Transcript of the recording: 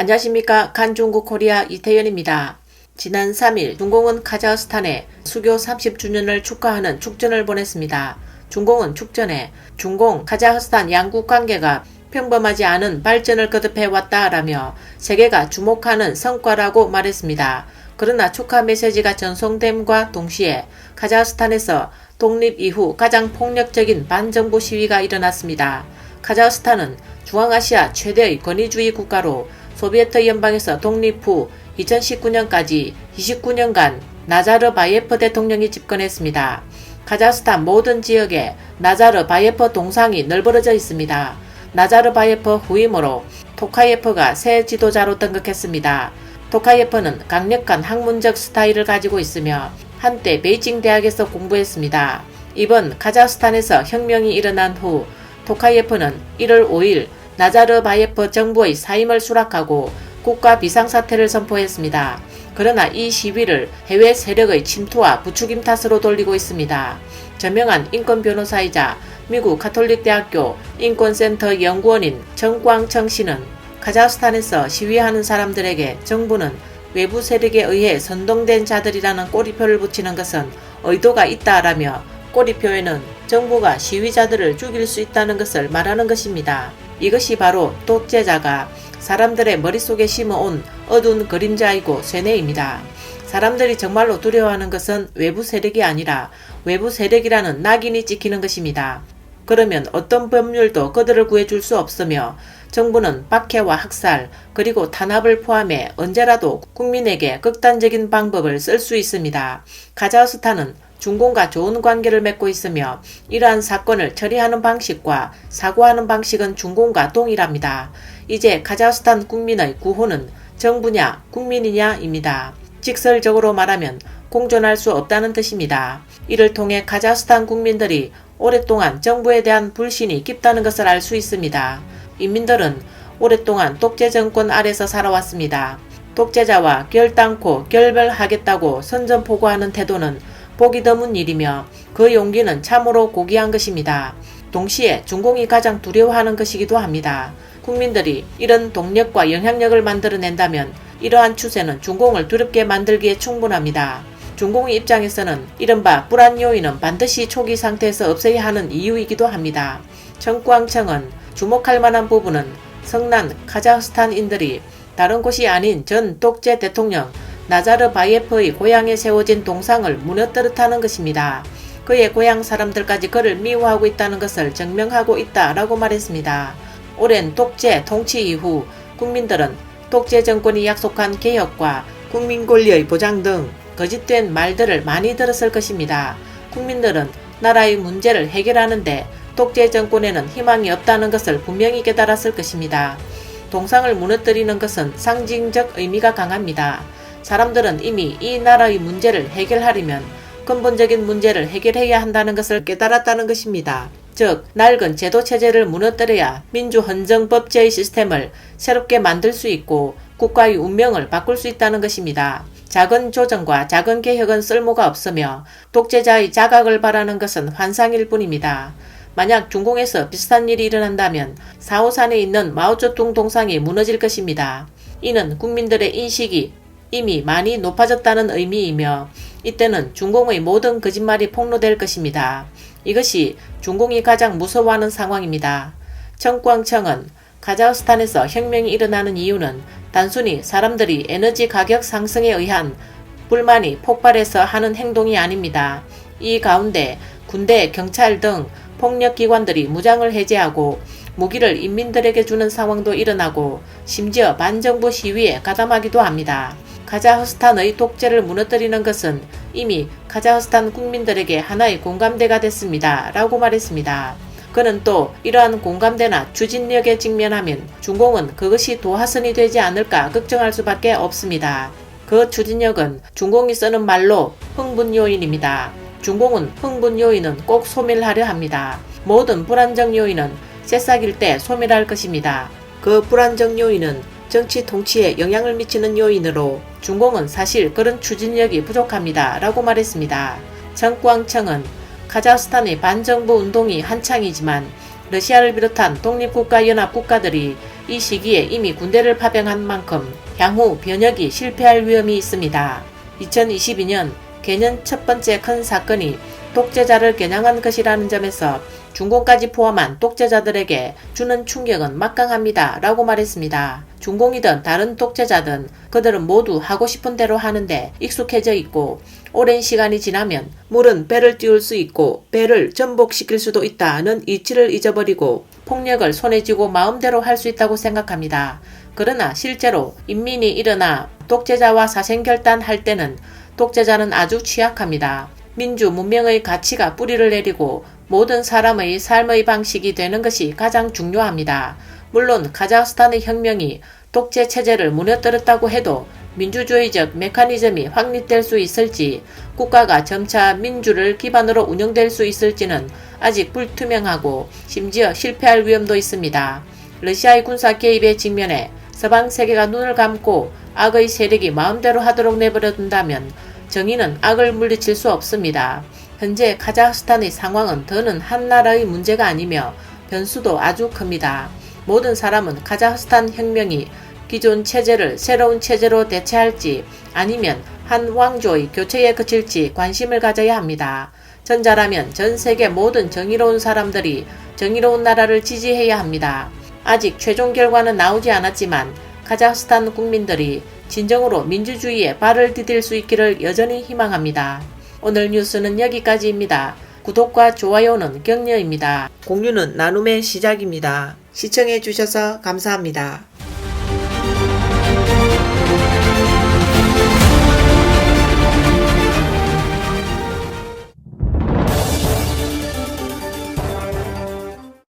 안녕하십니까. 간중국 코리아 이태연입니다. 지난 3일 중공은 카자흐스탄에 수교 30주년을 축하하는 축전을 보냈습니다. 중공은 축전에 중공 카자흐스탄 양국 관계가 평범하지 않은 발전을 거듭해 왔다라며 세계가 주목하는 성과라고 말했습니다. 그러나 축하 메시지가 전송됨과 동시에 카자흐스탄에서 독립 이후 가장 폭력적인 반정부 시위가 일어났습니다. 카자흐스탄은 중앙아시아 최대의 권위주의 국가로 소비에트 연방에서 독립 후 2019년까지 29년간 나자르 바예프 대통령이 집권했습니다. 카자흐스탄 모든 지역에 나자르 바예프 동상이 널브러져 있습니다. 나자르 바예프 후임으로 토카예프가 새 지도자로 등극했습니다. 토카예프는 강력한 학문적 스타일을 가지고 있으며 한때 베이징 대학에서 공부했습니다. 이번 카자흐스탄에서 혁명이 일어난 후 토카예프는 1월 5일 나자르바예프 정부의 사임을 수락하고 국가 비상사태를 선포했습니다. 그러나 이 시위를 해외 세력의 침투와 부추김 탓으로 돌리고 있습니다. 저명한 인권 변호사이자 미국 카톨릭대학교 인권센터 연구원인 정광청 씨는 카자흐스탄에서 시위하는 사람들에게 정부는 외부 세력에 의해 선동된 자들이라는 꼬리표를 붙이는 것은 의도가 있다라며 꼬리표에는 정부가 시위자들을 죽일 수 있다는 것을 말하는 것입니다. 이것이 바로 독재자가 사람들의 머릿속에 심어온 어두운 그림자이고 쇠뇌입니다. 사람들이 정말로 두려워하는 것은 외부 세력이 아니라 외부 세력이라는 낙인이 찍히는 것입니다. 그러면 어떤 법률도 그들을 구해줄 수 없으며 정부는 박해와 학살 그리고 탄압을 포함해 언제라도 국민에게 극단적인 방법을 쓸 수 있습니다. 카자흐스탄은 중공과 좋은 관계를 맺고 있으며 이러한 사건을 처리하는 방식과 사고하는 방식은 중공과 동일합니다. 이제 카자흐스탄 국민의 구호는 정부냐 국민이냐입니다. 직설적으로 말하면 공존할 수 없다는 뜻입니다. 이를 통해 카자흐스탄 국민들이 오랫동안 정부에 대한 불신이 깊다는 것을 알 수 있습니다. 인민들은 오랫동안 독재 정권 아래서 살아왔습니다. 독재자와 결단코 결별하겠다고 선전포고하는 태도는 보기 드문 일이며 그 용기는 참으로 고귀한 것입니다. 동시에 중공이 가장 두려워하는 것이기도 합니다. 국민들이 이런 동력과 영향력을 만들어낸다면 이러한 추세는 중공을 두렵게 만들기에 충분합니다. 중공의 입장에서는 이른바 불안 요인은 반드시 초기 상태에서 없애야 하는 이유이기도 합니다. 정광청은 주목할 만한 부분은 성난 카자흐스탄인들이 다른 곳이 아닌 전 독재 대통령 나자르 바예프의 고향에 세워진 동상을 무너뜨렸다는 것입니다. 그의 고향 사람들까지 그를 미워하고 있다는 것을 증명하고 있다라고 말했습니다. 오랜 독재 통치 이후 국민들은 독재 정권이 약속한 개혁과 국민 권리의 보장 등 거짓된 말들을 많이 들었을 것입니다. 국민들은 나라의 문제를 해결하는데 독재 정권에는 희망이 없다는 것을 분명히 깨달았을 것입니다. 동상을 무너뜨리는 것은 상징적 의미가 강합니다. 사람들은 이미 이 나라의 문제를 해결하려면 근본적인 문제를 해결해야 한다는 것을 깨달았다는 것입니다. 즉, 낡은 제도 체제를 무너뜨려야 민주헌정법제의 시스템을 새롭게 만들 수 있고 국가의 운명을 바꿀 수 있다는 것입니다. 작은 조정과 작은 개혁은 쓸모가 없으며 독재자의 자각을 바라는 것은 환상일 뿐입니다. 만약 중공에서 비슷한 일이 일어난다면 사오산에 있는 마오쩌둥 동상이 무너질 것입니다. 이는 국민들의 인식이 이미 많이 높아졌다는 의미이며 이때는 중공의 모든 거짓말이 폭로될 것입니다. 이것이 중공이 가장 무서워하는 상황입니다. 청광청은 카자흐스탄에서 혁명이 일어나는 이유는 단순히 사람들이 에너지 가격 상승에 의한 불만이 폭발해서 하는 행동이 아닙니다. 이 가운데 군대, 경찰 등 폭력기관들이 무장을 해제하고 무기를 인민들에게 주는 상황도 일어나고 심지어 반정부 시위에 가담하기도 합니다. 카자흐스탄의 독재를 무너뜨리는 것은 이미 카자흐스탄 국민들에게 하나의 공감대가 됐습니다. 라고 말했습니다. 그는 또 이러한 공감대나 추진력에 직면하면 중공은 그것이 도화선이 되지 않을까 걱정할 수밖에 없습니다. 그 추진력은 중공이 쓰는 말로 흥분 요인입니다. 중공은 흥분 요인은 꼭 소멸하려 합니다. 모든 불안정 요인은 새싹일 때 소멸할 것입니다. 그 불안정 요인은 정치 통치에 영향을 미치는 요인으로 중공은 사실 그런 추진력이 부족합니다. 라고 말했습니다. 정광청은 카자흐스탄의 반정부 운동이 한창이지만 러시아를 비롯한 독립국가 연합 국가들이 이 시기에 이미 군대를 파병한 만큼 향후 변혁이 실패할 위험이 있습니다. 2022년 개년 첫 번째 큰 사건이 독재자를 겨냥한 것이라는 점에서 중공까지 포함한 독재자들에게 주는 충격은 막강합니다. 라고 말했습니다. 중공이든 다른 독재자든 그들은 모두 하고 싶은 대로 하는데 익숙해져 있고 오랜 시간이 지나면 물은 배를 띄울 수 있고 배를 전복시킬 수도 있다는 이치를 잊어버리고 폭력을 손에 쥐고 마음대로 할 수 있다고 생각합니다. 그러나 실제로 인민이 일어나 독재자와 사생결단할 때는 독재자는 아주 취약합니다. 민주 문명의 가치가 뿌리를 내리고 모든 사람의 삶의 방식이 되는 것이 가장 중요합니다. 물론 카자흐스탄의 혁명이 독재 체제를 무너뜨렸다고 해도 민주주의적 메커니즘이 확립될 수 있을지 국가가 점차 민주를 기반으로 운영될 수 있을지는 아직 불투명하고 심지어 실패할 위험도 있습니다. 러시아의 군사 개입에 직면해 서방 세계가 눈을 감고 악의 세력이 마음대로 하도록 내버려둔다면 정의는 악을 물리칠 수 없습니다. 현재 카자흐스탄의 상황은 더는 한 나라의 문제가 아니며 변수도 아주 큽니다. 모든 사람은 카자흐스탄 혁명이 기존 체제를 새로운 체제로 대체할지 아니면 한 왕조의 교체에 그칠지 관심을 가져야 합니다. 전자라면 전 세계 모든 정의로운 사람들이 정의로운 나라를 지지해야 합니다. 아직 최종 결과는 나오지 않았지만 카자흐스탄 국민들이 진정으로 민주주의에 발을 디딜 수 있기를 여전히 희망합니다. 오늘 뉴스는 여기까지입니다. 구독과 좋아요는 격려입니다. 공유는 나눔의 시작입니다. 시청해 주셔서 감사합니다.